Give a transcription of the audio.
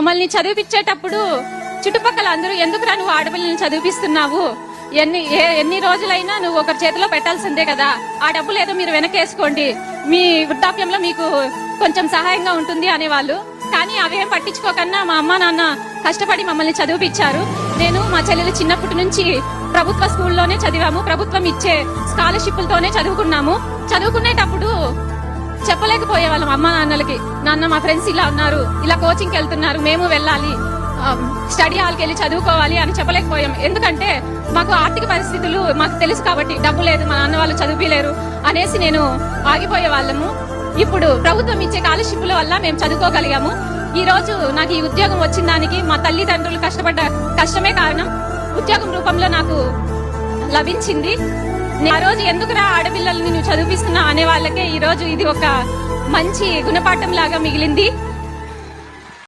మమ్మల్ని చదివిపించేటప్పుడు చుట్టుపక్కల అందరూ ఎందుకురా నువ్వు ఆడపిల్లని చదివిపిస్తున్నావు? ఎన్ని ఏ- ఎన్ని రోజులైనా నువ్వు ఒకరి చేతిలో పెట్టాల్సిందే కదా. ఆ డబ్బులు ఏదో మీరు వెనకేసుకోండి. మీ వృద్ధాప్యంలో మీకు కొంచెం సహాయంగా ఉంటుంది అనేవాళ్ళు. కానీ అవేం పట్టించుకోకన్నా మా అమ్మ నాన్న కష్టపడి మమ్మల్ని చదివిపించారు. నేను మా చెల్లెలు చిన్నప్పటి నుంచి ప్రభుత్వ స్కూల్లోనే చదివాము. ప్రభుత్వం ఇచ్చే స్కాలర్షిప్లతోనే చదువుకున్నాము. చదువుకునేటప్పుడు చెప్పలేకపోయే వాళ్ళం అమ్మ నాన్నలకి. నాన్న మా ఫ్రెండ్స్ ఇలా ఉన్నారు ఇలా కోచింగ్కి వెళ్తున్నారు మేము వెళ్ళాలి స్టడీ హాల్కి వెళ్ళి చదువుకోవాలి అని చెప్పలేకపోయాం. ఎందుకంటే మాకు ఆర్థిక పరిస్థితులు మాకు తెలుసు కాబట్టి డబ్బు లేదు మా నాన్న వాళ్ళు చదివిలేరు అనేసి నేను ఆగిపోయే వాళ్ళము ఇప్పుడు ప్రభుత్వం ఇచ్చే స్కాలర్షిప్ల వల్ల మేము చదువుకోగలిగాము. ఈ రోజు నాకు ఈ ఉద్యోగం వచ్చిన దానికి మా తల్లిదండ్రులు కష్టపడ్డ కష్టమే కారణం. ఉద్యోగం రూపంలో నాకు లభించింది. ఆ రోజు ఎందుకురా ఆడపిల్లల్ని నువ్వు చదివిస్తున్నా అనే వాళ్ళకే ఈ రోజు ఇది ఒక మంచి గుణపాఠం లాగా మిగిలింది.